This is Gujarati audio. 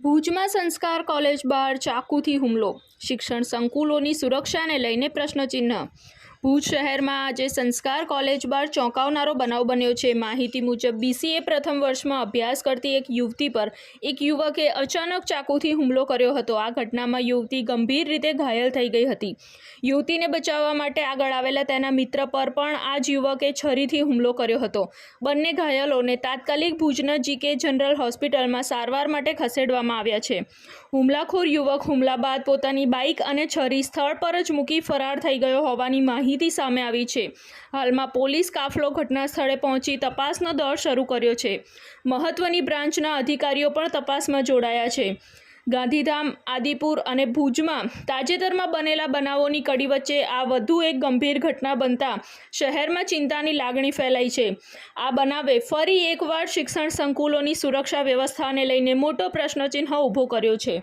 ભુજમાં સંસ્કાર કોલેજ બહાર ચાકુથી હુમલો. શિક્ષણ સંકુલોની સુરક્ષાને લઈને પ્રશ્નચિહ્ન ભુજ શહેરમાં આજે સંસ્કાર કોલેજ બહાર ચોંકાવનારો બનાવ બન્યો છે. માહિતી મુજબ બીસીએ પ્રથમ વર્ષમાં અભ્યાસ કરતી એક યુવતી પર એક યુવકે અચાનક ચાકુથી હુમલો કર્યો હતો. આ ઘટનામાં યુવતી ગંભીર રીતે ઘાયલ થઈ ગઈ હતી. યુવતીને બચાવવા માટે આગળ આવેલા તેના મિત્ર પર પણ આ જ યુવકે છરીથી હુમલો કર્યો હતો. બંને ઘાયલોને તાત્કાલિક ભુજના જીકે જનરલ હોસ્પિટલમાં સારવાર માટે ખસેડવામાં આવ્યા છે. હુમલાખોર યુવક હુમલા બાદ પોતાની બાઇક અને છરી સ્થળ પર જ મૂકી ફરાર થઈ ગયો હોવાની માહિતી સામે આવી છે. હાલમાં પોલીસ કાફલો ઘટના સ્થળે પહોંચી તપાસનો દોર શરૂ કર્યો છે. મહત્વની બ્રાન્ચના અધિકારીઓ પણ તપાસમાં જોડાયા છે. ગાંધીધામ, આદિપુર અને ભુજમાં તાજેતરમાં બનેલા બનાવોની કડી વચ્ચે આ વધુ એક ગંભીર ઘટના બનતા શહેરમાં ચિંતાની લાગણી ફેલાઈ છે. આ બનાવે ફરી એકવાર શિક્ષણ સંકુલોની સુરક્ષા વ્યવસ્થાને લઈને મોટો પ્રશ્નચિહ્ન ઊભો કર્યો છે.